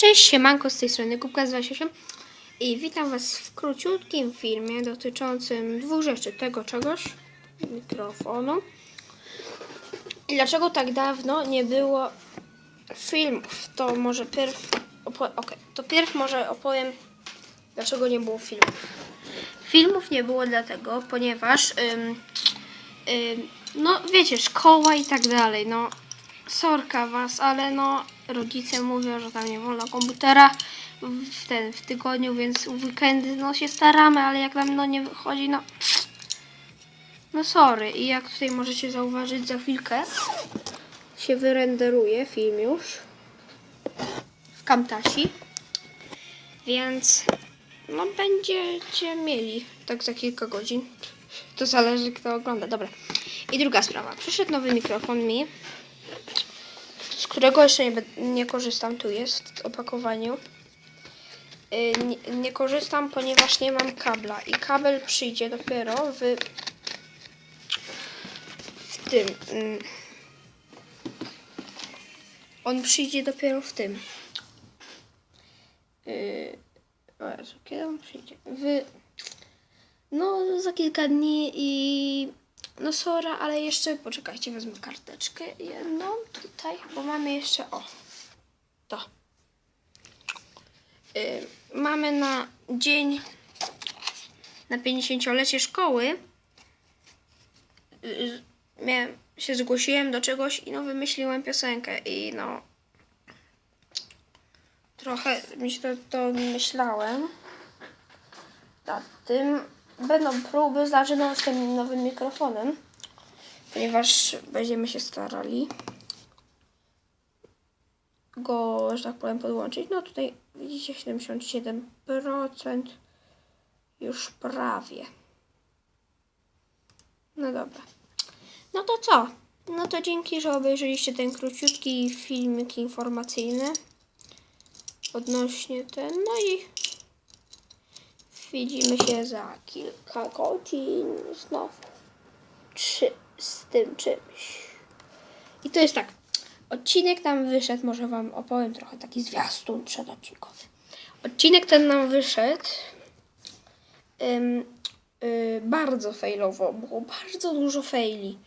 Cześć, siemanko, z tej strony Kubka z 28 i witam Was w króciutkim filmie dotyczącym dwóch rzeczy, tego czegoś, mikrofonu. I dlaczego tak dawno nie było filmów, to może pierw, okej, to pierw może opowiem, dlaczego nie było filmów. Filmów nie było dlatego, ponieważ, ym, ym, no wiecie, szkoła i tak dalej, no sorka was, ale no rodzice mówią, że tam nie wolno komputera w, ten, w tygodniu, więc w weekendy no się staramy, ale jak nam no nie wychodzi, no no sorry. I jak tutaj możecie zauważyć za chwilkę się wyrenderuje film już w Camtasia. Więc no będziecie mieli tak za kilka godzin. To zależy kto ogląda. Dobra. I druga sprawa. Przyszedł nowy mikrofon mi z którego jeszcze nie, nie korzystam, tu jest w opakowaniu. Y, Nie, nie korzystam, ponieważ nie mam kabla i kabel przyjdzie dopiero w, w tym. mm. On przyjdzie dopiero w tym. Yy, Jezu, kiedy on przyjdzie? W, no, za kilka dni i no sora, ale jeszcze poczekajcie, wezmę karteczkę jedną tutaj, bo mamy jeszcze o to. Y, mamy na dzień na 50-lecie szkoły. Y, miałem, się zgłosiłem do czegoś i no wymyśliłem piosenkę i no trochę mi się to, to myślałem nad tym. Będą próby, znaczy no z tym nowym mikrofonem, ponieważ będziemy się starali go, że tak powiem, podłączyć. No tutaj widzicie 77%, już prawie. No dobra. No to co? No to dzięki, że obejrzeliście ten króciutki filmik informacyjny odnośnie ten. No i Widzimy się za kilka godzin znowu. Czy z tym czymś. I to jest tak. Odcinek tam wyszedł, może wam opowiem trochę taki zwiastun przedodcinkowy. Odcinek ten nam wyszedł ym, y, bardzo failowo. Było bardzo dużo faili.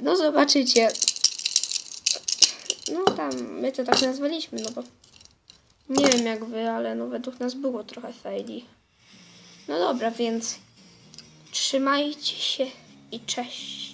No zobaczycie. No tam, my to tak nazwaliśmy, no bo nie wiem jak wy, ale no według nas było trochę faili. No dobra, więc trzymajcie się i cześć.